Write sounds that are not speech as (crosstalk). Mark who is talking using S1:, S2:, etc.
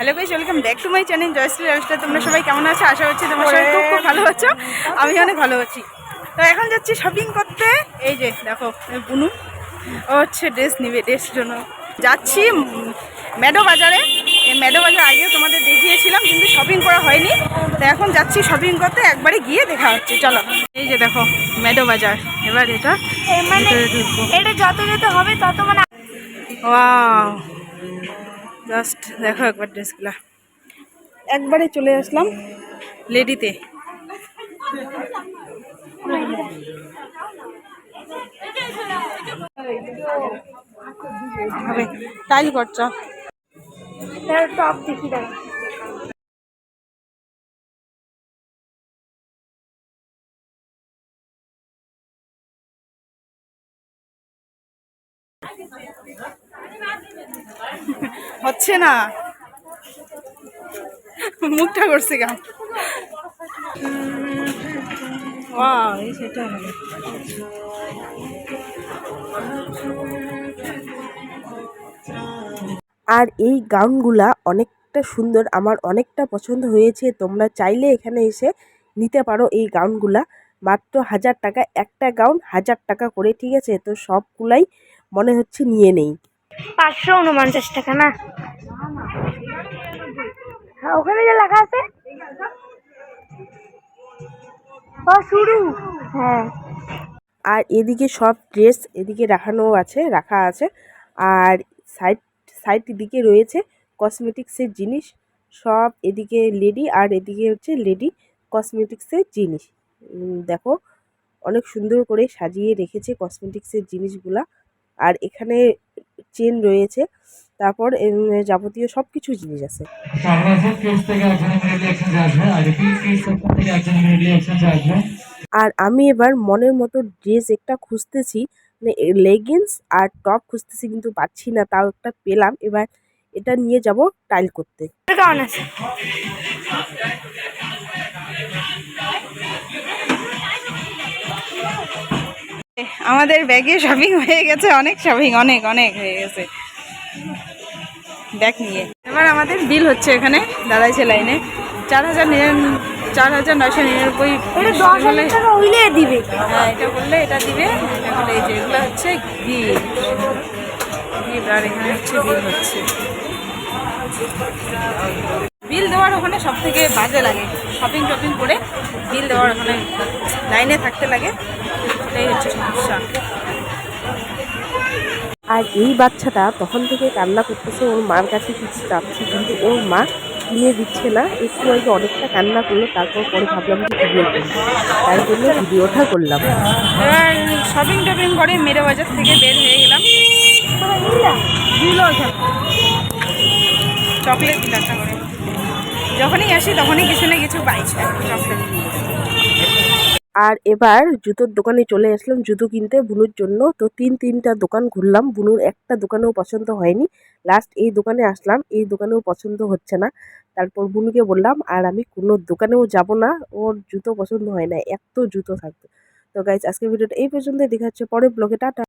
S1: Hello guys welcome back to my channel Jayashree lifestyle তোমরা সবাই কেমন আছো? আশা করছি তোমরা সবাই খুব খুব ভালো আছো। আমি অনেক ভালো আছি। তো এখন যাচ্ছি শপিং করতে। এই যে দেখো বুনু। ও হচ্ছে ড্রেস নিবে ড্রেস জন্য। যাচ্ছি ম্যাডো বাজারে। এই ম্যাডো বাজার আগেও তোমাদের দেখিয়েছিলাম কিন্তু শপিং করা হয়নি। তো এখন যাচ্ছি শপিং করতে একবারে গিয়ে দেখা হচ্ছে। চলো। এই যে দেখো ম্যাডো বাজার। এবার এটা
S2: মানে এটা যত যত হবে তত মানে
S1: জাস্ট দেখো একবার ড্রেসগুলা একবারে চলে আসলাম। লেডিতে হবে। টাইল করছ?
S2: টপ দেখি দেখ (laughs)
S1: হচ্ছে না। মুখটা করছে সেটা
S3: আর এই গাউনগুলা অনেকটা সুন্দর, আমার অনেকটা পছন্দ হয়েছে। তোমরা চাইলে এখানে এসে নিতে পারো এই গাউনগুলা। মাত্র হাজার টাকা, একটা গাউন হাজার টাকা করে, ঠিক আছে? তো সবগুলাই মনে হচ্ছে নিয়ে নেই।
S2: পাঁচশো উনপঞ্চাশ টাকা না? হ্যাঁ, ওখানে যে লেখা আছে? শুরু। হ্যাঁ।
S3: আর এদিকে সব ড্রেস এদিকে রাখানো আছে রাখা আছে। আর সাইড সাইড দিকে রয়েছে কসমেটিক্সের জিনিস। সব এদিকে লেডি আর এদিকে হচ্ছে লেডি কসমেটিক্সের জিনিস। দেখো অনেক সুন্দর করে সাজিয়ে রেখেছে কসমেটিক্সের জিনিসগুলা। আর এখানে চেন রয়েছে। তারপর যাবতীয় সব কিছু জিনিস আছে।
S4: আর
S3: আমি এবার মনের মতো ড্রেস একটা খুঁজতেছি মানে লেগিংস আর টপ খুঁজতেছি কিন্তু পাচ্ছি না তাও একটা পেলাম। এবার এটা নিয়ে যাব টাইল করতে।
S2: কেমন আছে?
S1: আমাদের ব্যাগে শপিং হয়ে গেছে অনেক শপিং অনেক অনেক হয়ে গেছে। ব্যাগ নিয়ে। এবার আমাদের বিল হচ্ছে এখানে দাঁড়াইছে লাইনে চার হাজার চার হাজার নয়শো নিরানব্বই
S2: এটা দশ হাজার টাকা হইলে দিবে।
S1: হ্যাঁ এটা করলে এটা দিবে। এটা করলে এই যে এগুলো হচ্ছে বিল বিল আর এখানে হচ্ছে বিল হচ্ছে। বিল দেওয়ার ওখানে সব থেকে বাজে লাগে। শপিং টপিং করে বিল দেওয়ার ওখানে লাইনে থাকতে লাগে। এটাই হচ্ছে সমস্যা।
S3: আর এই বাচ্চাটা তখন থেকে কান্না করতেছে ওর মার কাছে কিছু চাচ্ছে কিন্তু ওর মা কিনে দিচ্ছে না। একটু আগে অনেকটা কান্না করল তারপর পরে ভাবলাম যে ভিডিও করি তাই জন্য ভিডিওটা করলাম।
S1: এবার শপিং টপিং করে মেরে বাজার থেকে বের হয়ে গেলাম। চকলেট দিল করে যখনই আসি তখনই কিছু না কিছু পাই
S3: আর এবার জুতোর দোকানে চলে আসলাম, জুতো কিনতে বুনুর জন্য। তো তিন তিনটা দোকান ঘুরলাম, বুনুর একটা দোকানেও পছন্দ হয়নি। লাস্ট এই দোকানে আসলাম, এই দোকানেও পছন্দ হচ্ছে না। তারপর বুনুকে বললাম, আর আমি কোনো দোকানেও যাব না, ওর জুতো পছন্দ হয় না, এত জুতো থাকতো। তো গাইজ আজকের ভিডিওটা এই পর্যন্ত দেখা হচ্ছে পরের ব্লগে টাটা।